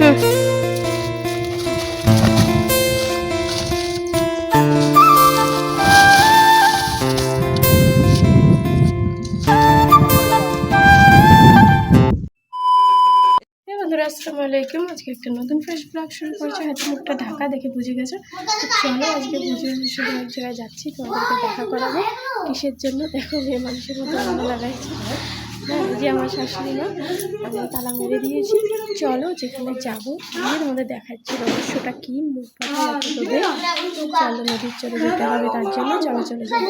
হুম এই বন্ধুরা, আসসালামু আলাইকুম। আজকে একটা নতুন ফ্রেশ ব্লগ শুরু করছি। হয়তো মুখটা ঢাকা দেখে বুঝে গেছো। চলো, আজকে বুঝে শুধু এক জায়গায় যাচ্ছি। তোমাদেরকে দেখা করাবো। কিসের জন্য? দেখো, মেয়ে মানুষের মতো আলাদা লাগাইছে হ্যাঁ যে আমার শাশুড়ি মা, আমি তালা মেরে দিয়েছি। চলো যেখানে যাব, গিয়ে তোমাদের দেখাচ্ছি রহস্যটা কি, মুখ চলো নদীর চলে যেতে হবে তার জন্য, চলো চলে যাব।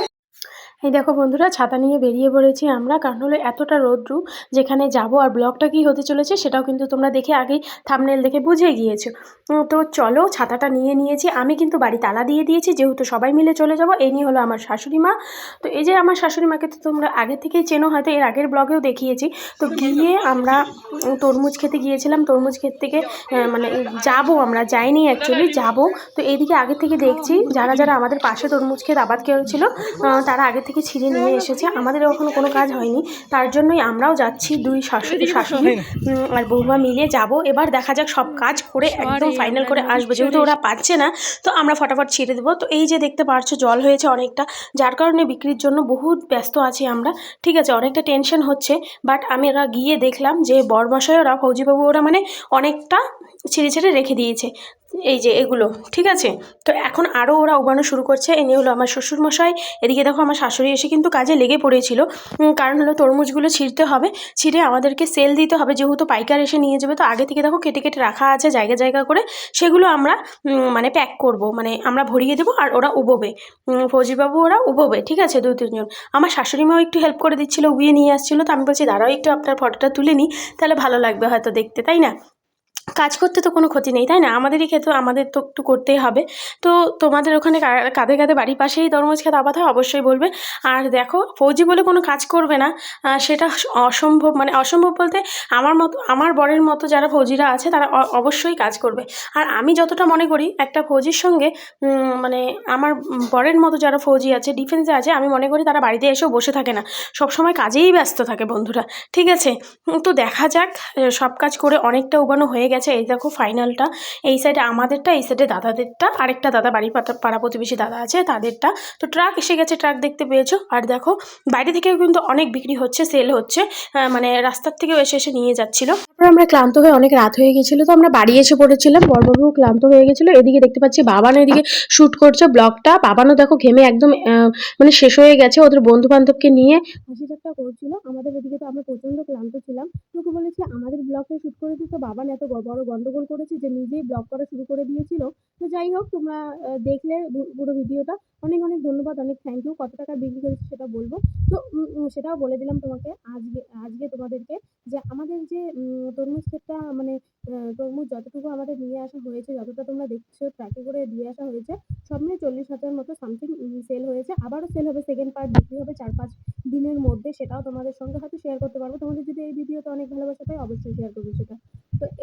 এই দেখো বন্ধুরা ছাতা নিয়ে বেরিয়ে পড়েছি আমরা। কারণ হলো এতটা রোদ্রু যেখানে যাব আর ব্লগটা কি হতে চলেছে সেটাও কিন্তু তোমরা দেখে আগেই থামনেল দেখে বুঝে গিয়েছো। তো চলো ছাতাটা নিয়ে নিয়েছি। আমি কিন্তু বাড়ি তালা দিয়ে দিয়েছি যেহেতু সবাই মিলে চলে যাব এই নিয়ে হলো আমার শাশুড়ি মা। তো এই যে আমার শাশুড়ি মাকে তো তোমরা আগে থেকেই চেনো হয়তো এর আগের ব্লগেও দেখিয়েছি। তো গিয়ে আমরা তরমুজ খেতে গিয়েছিলাম। তরমুজ ক্ষেত থেকে মানে যাব আমরা যাইনি অ্যাকচুয়ালি যাব। তো এইদিকে আগে থেকে দেখছি যারা যারা আমাদের পাশে তরমুজ ক্ষেত আবাদ আহ, তারা আগে থেকে ছিঁড়ে নিয়ে এসেছে। আমাদের ওখানে কোনো কাজ হয়নি। তার জন্যই আমরাও যাচ্ছি দুই শাশুড়ি শাশুড়ি আর বৌমা মিলে যাব। এবার দেখা যাক সব কাজ করে একদম ফাইনাল করে আসব। যেহেতু ওরা পাচ্ছে না তো আমরা ফটাফট ছিঁড়ে দেবো। তো এই যে দেখতে পারছ জল হয়েছে অনেকটা। যার কারণে বিক্রির জন্য বহুত ব্যস্ত আছি আমরা। ঠিক আছে অনেকটা টেনশন হচ্ছে। বাট আমি ওরা গিয়ে দেখলাম যে বরমশাই ওরা ফৌজিবাবু ওরা মানে অনেকটা ছিঁড়ে ছিঁড়ে রেখে দিয়েছে। এই যে এগুলো ঠিক আছে? তো এখন আরও ওরা উবানো শুরু করছে। এ নিয়ে হলো আমার শ্বশুরমশাই। এদিকে দেখো আমার শাশুড়ি এসে কিন্তু কাজে লেগে পড়েছিল। কারণ হলো তরমুজগুলো ছিঁড়তে হবে, ছিঁড়ে আমাদেরকে সেল দিতে হবে। যেহেতু পাইকার এসে নিয়ে যাবে, তো আগে থেকে দেখো কেটে কেটে রাখা আছে, জায়গা জায়গা করে সেগুলো আমরা মানে প্যাক করব। মানে আমরা ভরিয়ে দেবো আর ওরা উবোবে। ফৌজিবাবু ওরা উবোবে, ঠিক আছে? দু তিনজন। আমার শাশুড়ি মাও একটু হেল্প করে দিচ্ছিল উইয়ে নিয়ে আসছিল, তো আমি বলছি, দাঁড়াও একটু, আপনার ফটোটা তুলে নিই, তাহলে ভালো লাগবে হয়তো দেখতে, তাই না? কাজ করতে তো কোনো ক্ষতি নেই, তাই না? আমাদেরই খেতে, আমাদের তো একটু করতেই হবে। তো তোমাদের ওখানে কা- কাঁধে কাঁধে বাড়ির পাশেই তরমুজ খেতে আবাদ হয়, অবশ্যই বলবে। আর দেখো, ফৌজি বলে কোনো কাজ করবে না সেটা অসম্ভব মানে অসম্ভব বলতে আমার মতো, আমার বরের মতো যারা ফৌজিরা আছে, তারা অবশ্যই কাজ করবে। আর আমি যতটা মনে করি, একটা ফৌজির সঙ্গে মানে আমার বরের মতো যারা ফৌজি আছে, ডিফেন্সে আছে, আমি মনে করি তারা বাড়িতে এসেও বসে থাকে না। সব সময় কাজেই ব্যস্ত থাকে বন্ধুরা, ঠিক আছে? তো দেখা যাক সব কাজ করে অনেকটা উবানো হয়ে গেছে। এই দেখো ফাইনালটা এই সাইডে আমাদেরটা, এই সাইডে দাদাদেরটা। আরেকটা দাদা বাড়ি পাতা- পাড়া প্রতিবেশী দাদা আছে, তাদেরটা। তো ট্রাক এসে গেছে ট্রাক দেখতে পেয়েছ? আর দেখো, বাইরে থেকেও কিন্তু অনেক বিক্রি হচ্ছে সেল হচ্ছে। মানে রাস্তার থেকেও এসে এসে নিয়ে যাচ্ছিল। আমরা ক্লান্ত হয়ে অনেক রাত হয়ে গেছিল, তো আমরা বাড়ি এসে পড়েছিলাম। বড়বাবু ক্লান্ত হয়ে গেছিল। এদিকে দেখতে পাচ্ছি বাবানো এদিকে শ্যুট করছে ব্লগটা বাবানো দেখো ঘেমে একদম মানে শেষ হয়ে গেছে ওদের বন্ধু বান্ধবকে নিয়ে। হাসি ঠাট্টা করছিল আমাদের এদিকে তো আমরা প্রচণ্ড ক্লান্ত ছিলাম। তোকে বলেছি আমাদের ব্লগটা শুট করে তো বাবান এত বড় গন্ডগোল করেছে যে নিজেই ব্লগ করা শুরু করে দিয়েছিল। তো যাই হোক, তোমরা দেখলে পুরো ভিডিওটা। অনেক অনেক ধন্যবাদ, অনেক থ্যাংক ইউ কত টাকা বিক্রি করেছি সেটা বলব। তো সেটাও বলে দিলাম তোমাকে আজকে আজকে তোমাদেরকে যে আমাদের যে তরমুজ ক্ষেতটা মানে তরমুজ যতটুকু আমাদের নিয়ে আসা হয়েছে, যতটা তোমরা দেখছ ট্র্যাকে করে দিয়ে আসা হয়েছে, সব মিলিয়ে চল্লিশ হাজার মতো সামথিং সেল হয়েছে। আবারও সেল হবে সেকেন্ড পার্ট বিক্রি হবে চার, পাঁচ দিনের মধ্যে। সেটাও তোমাদের সঙ্গে হয়তো শেয়ার করতে পারব। তোমাদের যদি এই ভিডিওতে অনেক ভালোবাসা পাই, অবশ্যই শেয়ার করবে সেটা।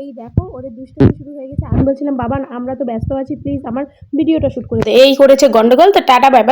এই দেখো, ওদের দুষ্টুমি শুরু হয়ে গেছে। আমি বলছিলাম, বাবা, আমরা তো ব্যস্ত আছি প্লিজ আমার ভিডিওটা শুট করে এই করেছে গন্ডগোল, তো টাটা বাই